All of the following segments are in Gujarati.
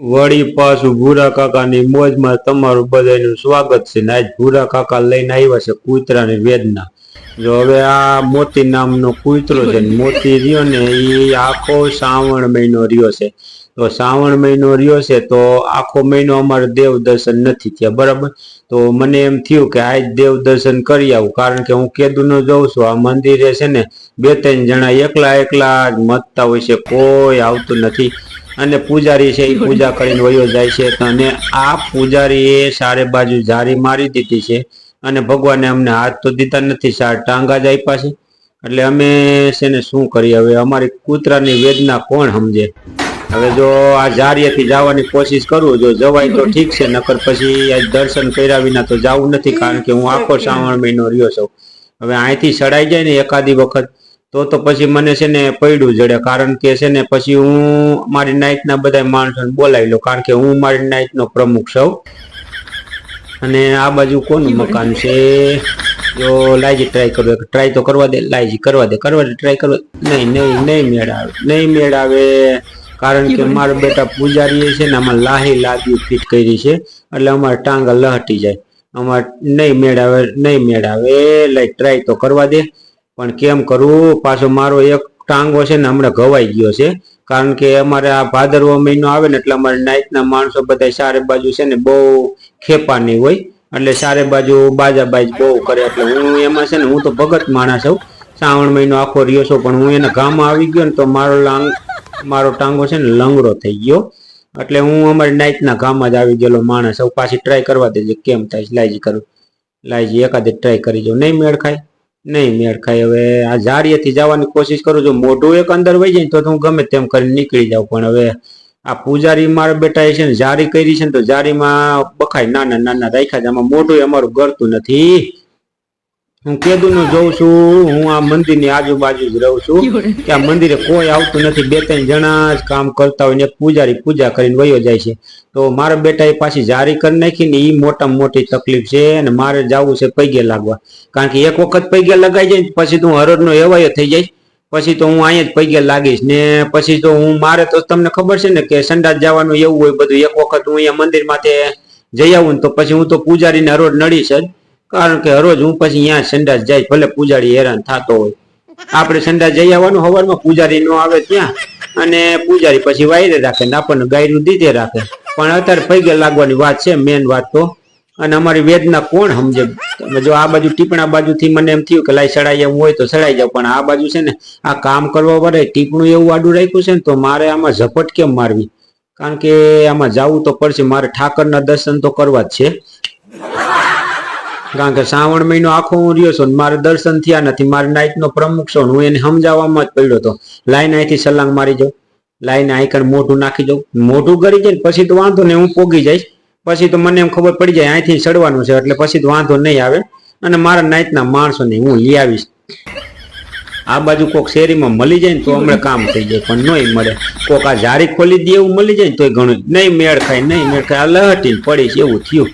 વળી પાછું ભૂરા કાકાની મોજમાં તમારું બધાનું સ્વાગત છે ને આજ ભૂરા કાકા લઈને આવ્યા છે કૂતરાની વેદના. જો હવે આ મોતી નામનો કૂતરો છે ને, મોતી રહ્યો ને એ આખો શ્રાવણ મહિનો રહ્યો છે. તો શ્રાવણ મહિનો રહ્યો છે તો આખો મહિનો અમારે દેવ દર્શન નથી થયા, બરાબર? તો મને એમ થયું કે આજ દેવ દર્શન કરી આવું, કારણ કે હું કેદુનો જઉં છું, આ મંદિરે છે ને બે ત્રણ જણા એકલા એકલા જ મતતા હોય છે, કોઈ આવતું નથી. અને પૂજારી છે એ પૂજા કરીને વયો જાય છે. તો અને આ પૂજારી એ સારે બાજુ જારી મારી દીધી છે અને ભગવાને અમને હાથ તો દીધા નથી સાર ટાંગા જ આપ્યા છે. એટલે અમે છે ને શું કરીએ? હવે અમારી કૂતરાની વેદના કોણ સમજે? હવે જો આ જારીએથી જવાની કોશિશ કરું જો જવાય તો ઠીક છે નકર પછી દર્શન કર્યા વિના તો જવું નથી કારણ કે હું આખો શ્રાવણ મહિનો રહ્યો છું. હવે અહીંથી ચડાઈ જાય ને એકાદી વખત તો તો પછી મને છે ને પડ્યું જડે કારણ કે છે ને પછી હું મારી નાઇટના બધા માણસોને બોલાવી લો કારણ કે હું મારી નાઇટનો પ્રમુખ છું. અને આ બાજુ કોનું મકાન છે? જો લાઈજી ટ્રાય કરો ટ્રાય તો કરવા દે લાઈજી કરવા દે કરવા દે ટ્રાય કરવા નહીં નહીં નહીં મેળ આવે નહીં મેળ આવે કારણ કે મારા બેટા પૂજારી છે ને આમાં લાહી લાદી ફિટ કરી છે એટલે અમારે ટાંગા લહટી જાય. અમારે નહીં મેળ આવે નહીં મેળ આવે લાઈ ટ્રાય તો કરવા દે. પણ કેમ કરવું પાછો મારો એક ટાંગો છે ને હમણાં ઘવાઈ ગયો છે. કારણ કે અમારે આ ભાદરવો મહિનો આવે ને એટલે અમારે નાઇટના માણસો બધા ચારે બાજુ છે ને બહુ ખેપાની હોય. એટલે ચારે બાજુ બાજાબાજ બહુ કરે. એટલે હું એમાં છે ને હું તો ભગત માણસ છું. શ્રાવણ મહિનો આખો રહ્યો છું, પણ હું એના ગામમાં આવી ગયો ને તો મારો લાંગ, મારો ટાંગો છે ને લંગડો થઈ ગયો. એટલે હું અમારી નાઇટના ગામમાં જ આવી ગયેલો માણસ હું પાછી ટ્રાય કરવા દેજે. કેમ થાય લાઈજી કરું. લાઈજી એકાદી ટ્રાય કરી જાઉં નહીં મેળ ખાય. નહીં મેળ ખાય હવે આ જારીએથી જવાની કોશિશ કરું છું. મોઢું એક અંદર વહી જાય તો હું ગમે તેમ કરીને નીકળી જાઉં. પણ હવે આ પૂજારી મારા બેટા છે ને જારી કરી છે ને તો જારીમાં બખાય નાના નાના રાખ્યા છે. આમાં મોઢું અમારું ગળતું નથી. હું કેદુનું જોઉં છું હું આ મંદિરની આજુબાજુ જ રહું છું. કે આ મંદિરે કોઈ આવતું નથી બે ત્રણ જણા જ કામ કરતા હોય ને પૂજારી પૂજા કરીને વયો જાય છે. તો મારા બેટા એ પાછી જારી કરી નાખી ને એ મોટામાં મોટી તકલીફ છે અને મારે જવું છે પૈગે લાગવા. કારણ કે એક વખત પૈગે લગાઈ જાય પછી તો હું હરોજનો એવાય થઈ જાય. પછી તો હું અહીંયા જ પૈગે લાગીશ ને પછી તો હું મારે તો તમને ખબર છે ને કે સંડાસ જવાનું એવું હોય બધું. એક વખત હું અહીંયા મંદિર માથે જઈ આવું ને તો પછી હું તો પૂજારીને હરોડ નડીશ જ. કારણ કે હરોજ હું પછી અહીંયા સંડાસ જાય, ભલે પૂજારી હેરાન થતો હોય. આપણે સંડાસ જઈ આવવાનું, હવારમાં પૂજારી નો આવે ત્યાં. અને પૂજારી પછી વાયરે રાખે ને આપણને ગાયરું દીધે રાખે. પણ અત્યારે પૈગે લાગવાની વાત છે મેન વાત તો. અને અમારી વેદના કોણ સમજે? જો આ બાજુ ટીપણા બાજુથી મને એમ થયું કે લાઈ સડાઈ એવું હોય તો સડાઈ જાવ પણ આ બાજુ છે ને, આ કામ કરવા વાળે ટીપણું એવું આડું રાખ્યું છે ને, તો મારે આમાં ઝપટ કેમ મારવી? કારણ કે આમાં જવું તો પડશે, મારે ઠાકરના દર્શન તો કરવા જ છે. કારણ કે શ્રાવણ મહિનો આખો હું રહ્યો છું મારે દર્શન થયા નથી. મારે નાઈટ નો પ્રમુખ છો હું એને સમજાવવામાં જ પડ્યો હતો. લાઈન અહીંથી સલાંગ મારી જાઉં. લાઈન આઈકન મોઢું નાખી જાઉં. મોઢું કરી જાય પછી તો વાંધો નહીં, હું પોગી જઈશ. પછી તો મને એમ ખબર પડી જાય અહીંથી ચડવાનું છે એટલે પછી તો વાંધો નહીં આવે. અને મારા નાઈટના માણસોને હું લઈ આવીશ. આ બાજુ કોક શેરીમાં મળી જાય ને તો હમણાં કામ થઈ જાય, પણ નહીં મળે. કોક આ જારી ખોલી દે એવું મળી જાય ને તોય ઘણું નહીં મેળ ખાય, નહીં મેળ ખાય. આ લહટી પડી છે, એવું થયું.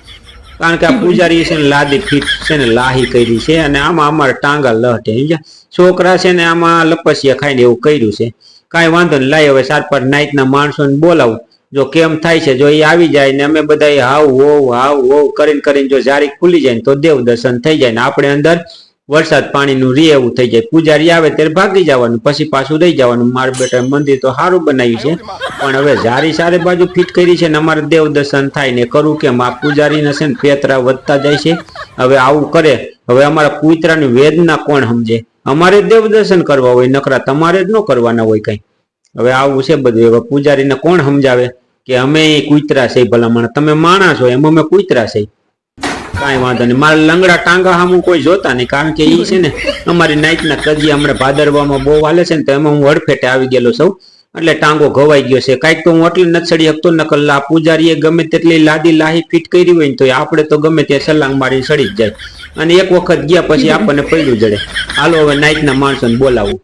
કારણ કે આ પૂજારી છે ને લાદી ફીટ છે ને લાહી કરી છે અને આમાં અમારે ટાંગા લહટે છોકરા છે ને આમાં લપસિયા ખાઈને એવું કર્યું છે. કાંઈ વાંધો નહીં, લાય હવે ચાર પાંચ માણસો માણસોને બોલાવું. જો કેમ થાય છે, જો એ આવી જાય ને અમે બધા હાવ, હોવ હાવ, હોવ કરીને કરીને જો જારી ખુલી જાય ને તો દેવ દર્શન થઈ જાય ને આપણે અંદર વરસાદ પાણીનું રે એવું થઈ જાય. પૂજારી આવે ત્યારે ભાગી જવાનું, પછી પાછું રહી જવાનું. મારા બેટા મંદિર તો સારું બનાવ્યું છે. પણ હવે જારી ચારે બાજુ ફિટ કરી છે ને અમારે દેવ દર્શન થાય ને કરું કેમ આ પૂજારીને છે ને પેતરા વધતા જાય છે. હવે આવું કરે. હવે અમારા કુતરાની વેદના કોણ સમજે? અમારે દેવ દર્શન કરવા હોય, નકરા તમારે જ ન કરવાના હોય કઈ. હવે આવું છે બધું. હવે પૂજારીને કોણ સમજાવે? કે અમે કુતરા છે ભલામણ. તમે માણસ હોય, એમ અમે કુતરા છે. કાંઈ વાંધો નહીં. મારા લંગડા ટાંગા સામું કોઈ જોતા નહીં, કારણ કે એ છે ને અમારી નાઈટના કજી હમણાં ભાદરવામાં બહુ હાલે છે ને તો એમાં હું હડફેટે આવી ગયેલો સૌ એટલે ટાંગો ઘવાઈ ગયો છે. કાંઈક તો હું એટલે નથી ચડી શકતો નકલ આ પૂજારીએ ગમે તેટલી લાદી લાહી ફિટ કરી હોય ને તો આપણે તો ગમે તે સલાંગ મારી ચડી જ જાય. અને એક વખત ગયા પછી આપણને પૈડું જડે. હાલો હવે નાઇટના માણસોને બોલાવું.